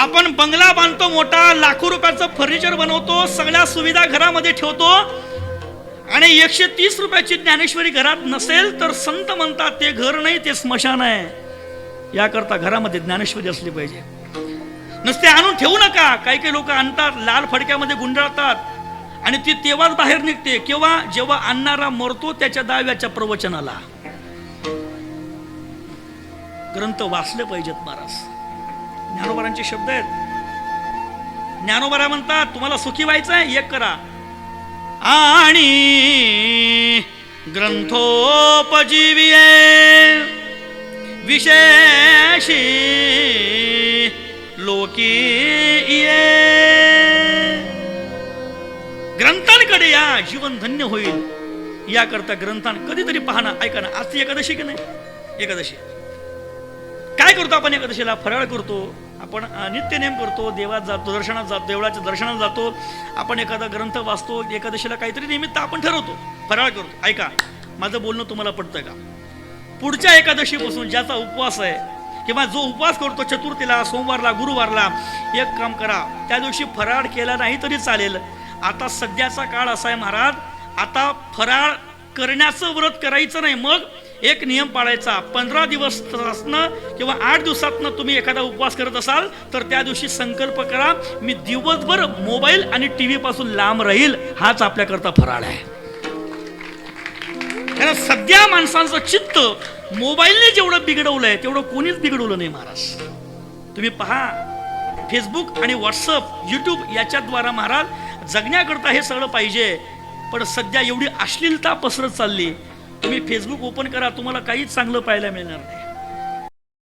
आपण बंगला बांधतो मोठा लाखो रुपयाचं फर्निचर बनवतो सगळ्या सुविधा घरामध्ये ठेवतो. आणि एकशे तीस रुपयाची ज्ञानेश्वरी घरात नसेल तर संत म्हणतात ते घर नाही ते स्मशान आहे. याकरता घरामध्ये ज्ञानेश्वरी असली पाहिजे. नुसते आणून ठेवू नका. काही काही लोक आणतात लाल फडक्यामध्ये गुंडाळतात. आणि ती तेव्हाच बाहेर निघते किंवा जेव्हा आणणारा मरतो त्याच्या दाव्याच्या प्रवचनाला. ग्रंथ वाचले पाहिजेत महाराज. ज्ञानोबारांचे शब्द आहेत. ज्ञानोबारा म्हणतात तुम्हाला सुखी व्हायचं आहे? एक करा. आणि ग्रंथोपजीवी विशेषी लोकी ये ग्रंथांकडे या जीवन धन्य होईल. याकरता ग्रंथान कधीतरी पाहणं ऐका ना आज एकादशी की नाही? एकादशी. काय करतो आपण एकादशीला फराळ करतो. आपण नित्य नित्यनेम करतो देवात जातो दर्शनात जातो देवळाच्या दर्शनात जातो. आपण एखादा ग्रंथ वाचतो एकादशीला काहीतरी निमित्त आपण ठरवतो. फराळ करतो. ऐका माझं बोलणं तुम्हाला पडतंय का? पुढच्या एकादशीपासून ज्याचा उपवास आहे किंवा जो उपवास करतो चतुर्थीला सोमवारला गुरुवारला एक काम करा. त्या दिवशी फराळ केला नाही तरी चालेल. आता सध्याचा काळ असा आहे महाराज आता फराळ करण्याचं व्रत करायचं नाही. मग एक नियम पाळायचा. पंधरा दिवस असणं किंवा आठ दिवसातनं तुम्ही एखादा उपवास करत असाल तर त्या दिवशी संकल्प करा मी दिवसभर मोबाईल आणि टी व्हीपासून लांब राहील हाच आपल्याकरता फराळ आहे. कारण सध्या माणसांचं चित्त मोबाईलने जेवढं बिघडवलंय तेवढं कोणीच बिघडवलं नाही महाराज. तुम्ही पहा फेसबुक आणि व्हॉट्सअप यूट्यूब याच्याद्वारा महाराज जगण्याकरता हे सगळं पाहिजे पण सध्या एवढी अश्लीलता पसरत चालली तुम्ही फेसबुक ओपन करा तुम्हाला काहीच चांगलं पाहायला मिळणार नाही.